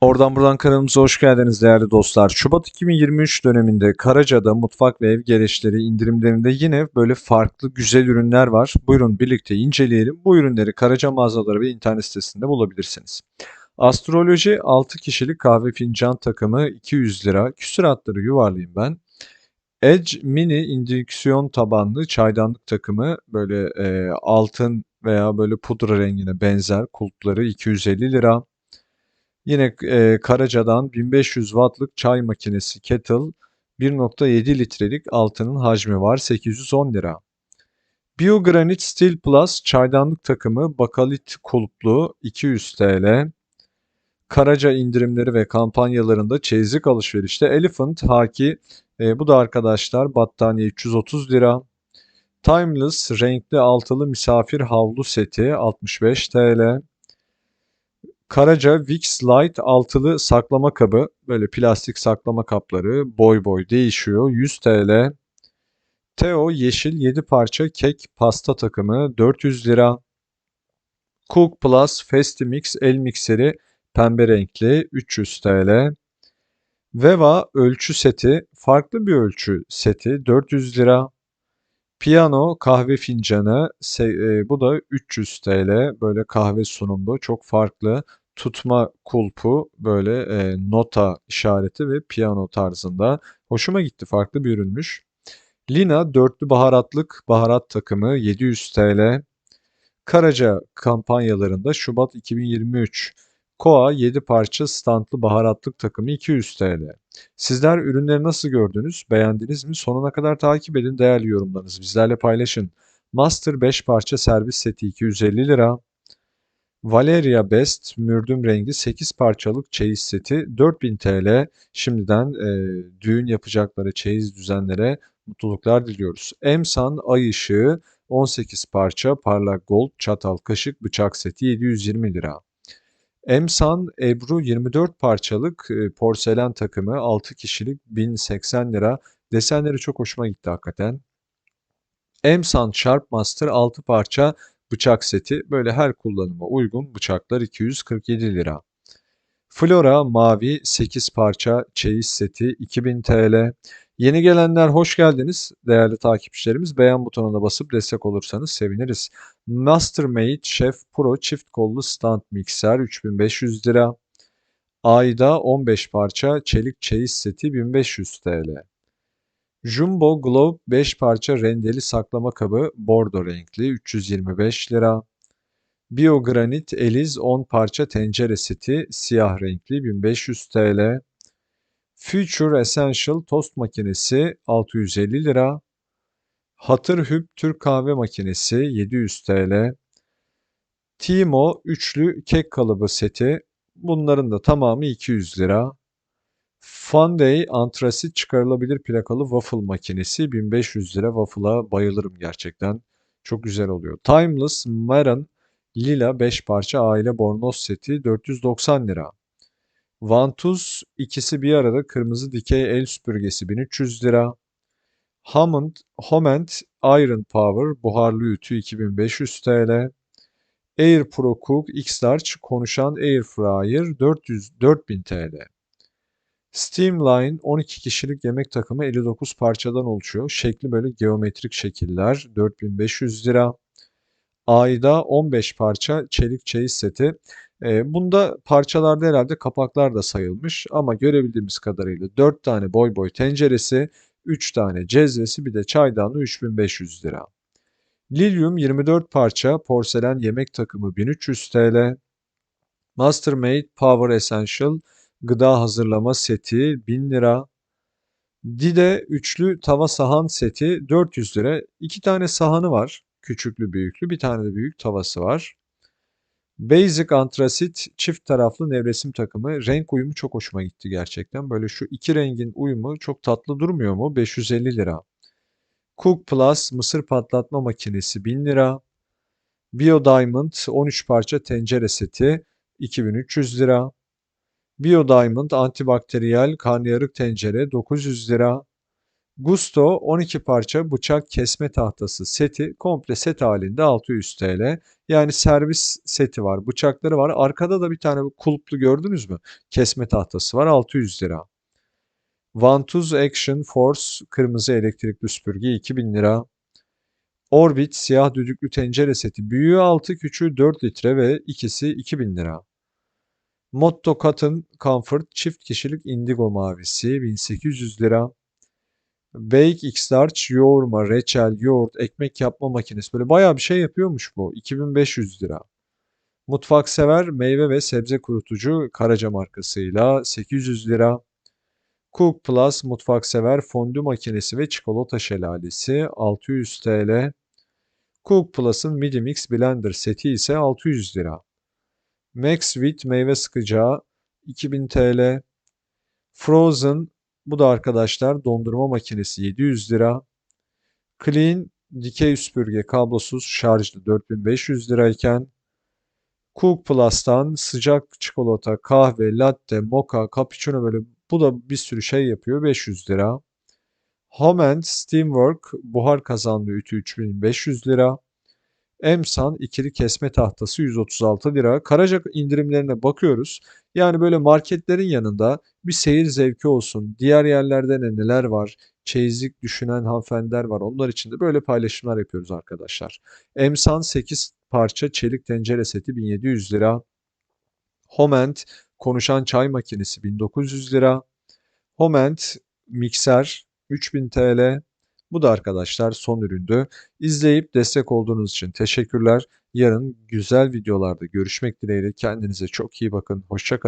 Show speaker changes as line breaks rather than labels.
Oradan buradan kanalımıza hoş geldiniz değerli dostlar. Şubat 2023 döneminde Karaca'da mutfak ve ev gereçleri indirimlerinde yine böyle farklı güzel ürünler var. Buyurun birlikte inceleyelim. Bu ürünleri Karaca mağazaları ve internet sitesinde bulabilirsiniz. Astroloji 6 kişilik kahve fincan takımı 200 lira. Küsuratları yuvarlayayım ben. Edge mini indüksiyon tabanlı çaydanlık takımı böyle e, altın veya böyle pudra rengine benzer kulpları 250 lira. Yine e, Karaca'dan 1500 wattlık çay makinesi kettle 1.7 litrelik altının hacmi var 810 lira. Biogranit Steel Plus çaydanlık takımı bakalit kulplu 200 TL. Karaca indirimleri ve kampanyalarında çeyizlik alışverişte Elephant Haki e, bu da arkadaşlar battaniye 330 lira. Timeless renkli altılı misafir havlu seti 65 TL. Karaca Vicks Light altılı saklama kabı. Böyle plastik saklama kapları boy boy değişiyor. 100 TL. Teo yeşil 7 parça kek pasta takımı 400 lira. Cook Plus Festimix el mikseri pembe renkli 300 TL. Veva ölçü seti farklı bir ölçü seti 400 lira. Piyano kahve fincanı e, bu da 300 TL böyle kahve sunumlu çok farklı tutma kulpu böyle e, nota işareti ve piyano tarzında hoşuma gitti farklı bir ürünmüş. Lina dörtlü baharatlık baharat takımı 700 TL. Karaca kampanyalarında Şubat 2023 Koa 7 parça standlı baharatlık takımı 200 TL. Sizler ürünleri nasıl gördünüz? Beğendiniz mi? Sonuna kadar takip edin. Değerli yorumlarınızı bizlerle paylaşın. Master 5 parça servis seti 250 lira. Valeria Best mürdüm rengi 8 parçalık çeyiz seti 4000 TL. Şimdiden e, düğün yapacakları çeyiz düzenlere mutluluklar diliyoruz. Emsan Ay Işığı 18 parça parlak gold çatal kaşık bıçak seti 720 lira. Emsan Ebru 24 parçalık e, porselen takımı 6 kişilik 1080 lira. Desenleri çok hoşuma gitti hakikaten. Emsan Sharp Master 6 parça bıçak seti. Böyle her kullanıma uygun bıçaklar 247 lira. Flora mavi 8 parça çeyiz seti 2000 TL. Yeni gelenler hoş geldiniz değerli takipçilerimiz. Beğen butonuna basıp destek olursanız seviniriz. Mastermade Chef Pro çift kollu stand mikser 3500 lira. Ayda 15 parça çelik çeyiz seti 1500 TL. Jumbo Globe 5 parça rendeli saklama kabı bordo renkli 325 lira. Biogranit Eliz 10 parça tencere seti siyah renkli 1500 TL. Future Essential tost makinesi 650 lira. Hatır Hüp Türk kahve makinesi 700 TL. Timo üçlü kek kalıbı seti. Bunların da tamamı 200 lira. Funday antrasit çıkarılabilir plakalı waffle makinesi 1500 lira. Waffle'a bayılırım gerçekten. Çok güzel oluyor. Timeless Maran lila 5 parça aile bornoz seti 490 lira. Vantuz ikisi bir arada kırmızı dikey el süpürgesi 1300 lira. Hammond Homent Iron Power buharlı ütü 2500 TL. Air Pro Cook X-Large konuşan Air Fryer 400 4000 TL. Steamline 12 kişilik yemek takımı 59 parçadan oluşuyor. Şekli böyle geometrik şekiller 4500 lira. Ayda 15 parça çelik çeyiz seti. Bunda parçalarda herhalde kapaklar da sayılmış ama görebildiğimiz kadarıyla 4 tane boy boy tenceresi, 3 tane cezvesi bir de çaydanlığı 3500 lira. Lilium 24 parça porselen yemek takımı 1300 TL. Mastermade Power Essential gıda hazırlama seti 1000 lira. Dide üçlü tava sahan seti 400 lira. İki tane sahanı var. Küçüklü büyüklü. Bir tane de büyük tavası var. Basic Antrasit çift taraflı nevresim takımı. Renk uyumu çok hoşuma gitti gerçekten. Böyle şu iki rengin uyumu çok tatlı durmuyor mu? 550 lira. Cook Plus mısır patlatma makinesi 1000 lira. Bio Diamond 13 parça tencere seti 2300 lira. Bio Diamond antibakteriyel karnıyarık tencere 900 lira. Gusto 12 parça bıçak kesme tahtası seti komple set halinde 600 TL. Yani servis seti var, bıçakları var. Arkada da bir tane kulplu gördünüz mü? Kesme tahtası var 600 lira. Vantuz Action Force kırmızı elektrikli süpürge 2000 lira. Orbit siyah düdüklü tencere seti büyüğü 6 küçüğü 4 litre ve ikisi 2000 lira. Motto Cotton Comfort çift kişilik indigo mavisi 1800 lira. Bake X Large yoğurma, reçel, yoğurt, ekmek yapma makinesi böyle bayağı bir şey yapıyormuş bu. 2500 lira. Mutfak sever meyve ve sebze kurutucu Karaca markasıyla 800 lira. Cook Plus mutfak sever fondü makinesi ve çikolata şelalesi 600 TL. Cook Plus'ın Midi Mix Blender seti ise 600 lira. Max Sweet meyve sıkacağı 2000 TL. Frozen bu da arkadaşlar dondurma makinesi 700 lira. Clean dikey süpürge kablosuz şarjlı 4500 lirayken Cook Plus'tan sıcak çikolata, kahve, latte, mocha, cappuccino böyle bu da bir sürü şey yapıyor 500 lira. Homent Steamwork buhar kazanlı ütü 3500 lira. Emsan ikili kesme tahtası 136 lira. Karaca indirimlerine bakıyoruz. Yani böyle marketlerin yanında bir seyir zevki olsun. Diğer yerlerde ne neler var? Çeyizlik düşünen hanımefendiler var. Onlar için de böyle paylaşımlar yapıyoruz arkadaşlar. Emsan 8 parça çelik tencere seti 1700 lira. Homent konuşan çay makinesi 1900 lira. Homent mikser 3000 TL. Bu da arkadaşlar son üründü. İzleyip destek olduğunuz için teşekkürler. Yarın güzel videolarda görüşmek dileğiyle. Kendinize çok iyi bakın. Hoşça kalın.